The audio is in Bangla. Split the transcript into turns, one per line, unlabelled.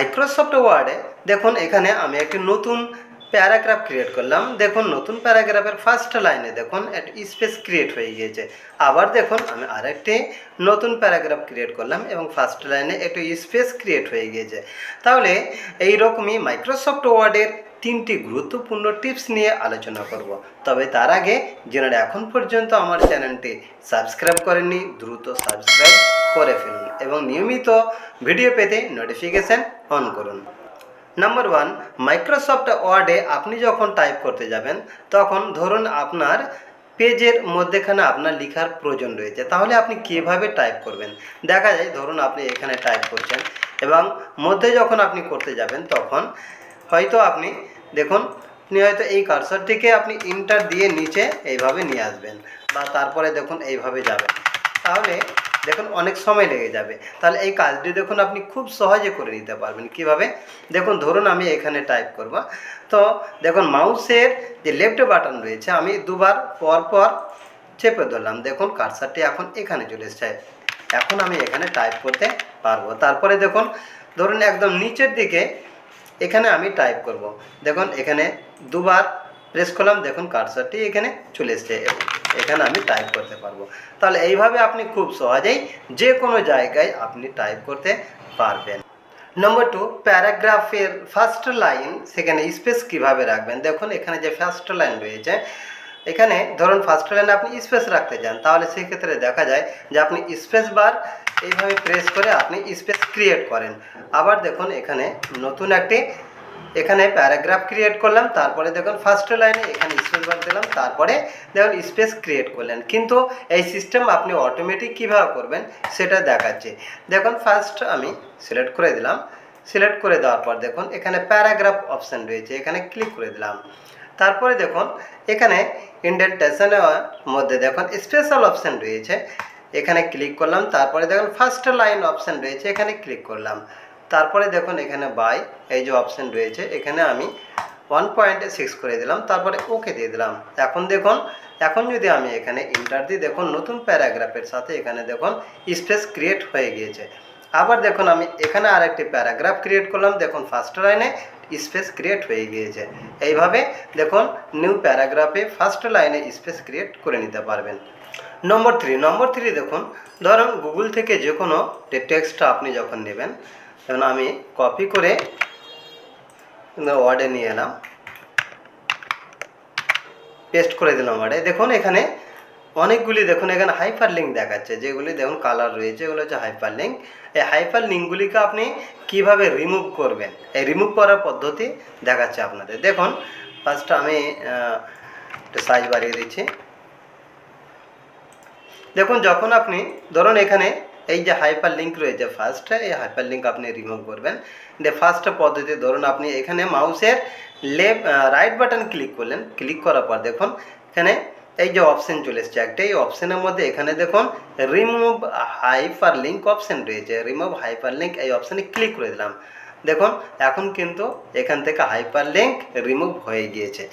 মাইক্রোসফট ওয়ার্ডে দেখুন এখানে আমি একটি নতুন প্যারাগ্রাফ ক্রিয়েট করলাম। দেখুন, নতুন প্যারাগ্রাফের ফার্স্ট লাইনে দেখুন একটি স্পেস ক্রিয়েট হয়ে গিয়েছে। আবার দেখুন, আমি আরেকটি নতুন প্যারাগ্রাফ ক্রিয়েট করলাম এবং ফার্স্ট লাইনে একটু স্পেস ক্রিয়েট হয়ে গিয়েছে। তাহলে, এইরকমই মাইক্রোসফট ওয়ার্ডের তিনটি গুরুত্বপূর্ণ টিপস নিয়ে আলোচনা করব। তবে তার আগে যারা এখন পর্যন্ত আমার চ্যানেলটি সাবস্ক্রাইব করেননি, দ্রুত সাবস্ক্রাইব করে ফেলুন এবং নিয়মিত ভিডিও পেতে নোটিফিকেশান অন করুন। নাম্বার ওয়ান মাইক্রোসফট ওয়ার্ডে আপনি যখন টাইপ করতে যাবেন, তখন ধরুন আপনার পেজের মধ্যেখানে আপনার লেখার প্রয়োজন রয়েছে। তাহলে আপনি কীভাবে টাইপ করবেন? দেখা যায়, ধরুন আপনি এখানে টাইপ করছেন এবং মধ্যে যখন আপনি করতে যাবেন, তখন হয়তো আপনি, দেখুন, আপনি হয়তো এই কার্সরটিকে আপনি ইন্টার দিয়ে নিচে এইভাবে নিয়ে আসবেন বা তারপরে দেখুন এইভাবে যাবেন তাহলে দেখুন অনেক সময় লেগে যাবে। তাহলে এই কাজটি দেখুন আপনি খুব সহজে করে নিতে পারবেন। কীভাবে? দেখুন, ধরুন আমি এখানে টাইপ করব। তো দেখুন, মাউসের যে লেফট বাটন রয়েছে, আমি দুবার পর পর চেপে ধরলাম। দেখুন কার্সারটি এখন এখানে চলে এসেছে। এখন আমি এখানে টাইপ করতে পারব। তারপরে দেখুন, ধরুন একদম নিচের দিকে এখানে আমি টাইপ করব। দেখুন, এখানে দুবার প্রেস করলাম, দেখুন কার্সারটি এখানে চলে এসছে। এখানে আমি টাইপ করতে পারব। তাহলে এইভাবে আপনি খুব সহজেই যে কোনো জায়গায় আপনি টাইপ করতে পারবেন। নম্বর টু প্যারাগ্রাফের ফার্স্ট লাইন সেখানে স্পেস কীভাবে রাখবেন? দেখুন, এখানে যে ফার্স্ট লাইন রয়েছে, এখানে ধরুন ফার্স্ট লাইনে আপনি স্পেস রাখতে চান, তাহলে সেক্ষেত্রে দেখা যায় যে আপনি স্পেস বার এইভাবে প্রেস করে আপনি স্পেস ক্রিয়েট করেন। আবার দেখুন এখানে নতুন একটি, এখানে প্যারাগ্রাফ ক্রিয়েট করলাম, তারপরে দেখুন ফার্স্ট লাইনে এখানে স্পেস বার দিলাম, তারপরে দেখুন স্পেস ক্রিয়েট করলেন। কিন্তু এই সিস্টেম আপনি অটোমেটিক কীভাবে করবেন সেটা দেখাচ্ছে। দেখুন ফার্স্ট আমি সিলেক্ট করে দিলাম। সিলেক্ট করে দেওয়ার পর দেখুন এখানে প্যারাগ্রাফ অপশান রয়েছে, এখানে ক্লিক করে দিলাম। তারপরে দেখুন এখানে ইন্ডেন্টেশনের মধ্যে দেখুন স্পেশাল অপশান রয়েছে। এখানে ক্লিক করলাম, তারপরে দেখুন ফার্স্ট লাইন অপশান রয়েছে, এখানে ক্লিক করলাম। তারপরে দেখুন এখানে বাই এই যে অপশান রয়েছে, এখানে আমি ওয়ান পয়েন্ট সিক্স করে দিলাম, তারপরে ওকে দিয়ে দিলাম। এখন দেখুন, এখন যদি আমি এখানে ইন্টার দিই, দেখুন নতুন প্যারাগ্রাফের সাথে এখানে দেখুন স্পেস ক্রিয়েট হয়ে গিয়েছে। আবার দেখুন আমি এখানে আরেকটি প্যারাগ্রাফ ক্রিয়েট করলাম, দেখুন ফার্স্ট লাইনে স্পেস ক্রিয়েট হয়ে গিয়েছে। এইভাবে দেখুন নিউ প্যারাগ্রাফে ফার্স্ট লাইনে স্পেস ক্রিয়েট করে নিতে পারবেন। নম্বর থ্রি নম্বর থ্রি দেখুন, ধরুন গুগল থেকে যে কোনো টেক্সটটা আপনি যখন নেবেন যেমন আমি কপি করে ওয়ার্ডে নিয়ে এলাম পেস্ট করে দিলাম ওয়ার্ডে দেখুন এখানে অনেকগুলি, দেখুন এখানে হাইপার লিঙ্ক দেখাচ্ছে, যেগুলি দেখুন কালার রয়েছে, এগুলো হচ্ছে হাইপার লিঙ্ক এই হাইপার লিঙ্কগুলিকে আপনি কীভাবে রিমুভ করবেন? এই রিমুভ করার পদ্ধতি দেখাচ্ছে আপনাদের। দেখুন ফার্স্ট আমি সাইজ বাড়িয়ে দিচ্ছি। দেখুন, যখন আপনি, ধরুন এখানে এই যে হাইপার লিঙ্ক রয়েছে ফার্স্টে এই হাইপার লিঙ্ক আপনি রিমুভ করবেন। যে ফার্স্ট পদ্ধতি, ধরুন আপনি এখানে মাউসের লেফট রাইট বাটন ক্লিক করলেন। ক্লিক করার পর দেখুন, এখানে এই যে অপশন চলে এসছে। একটা এই অপশনের মধ্যে এখানে দেখুন রিমুভ হাইপার লিঙ্ক অপশন রয়েছে। রিমুভ হাইপার লিঙ্ক এই অপশানে ক্লিক করে দিলাম। দেখুন, এখন কিন্তু এখান থেকে হাইপার লিঙ্ক রিমুভ হয়ে গিয়েছে।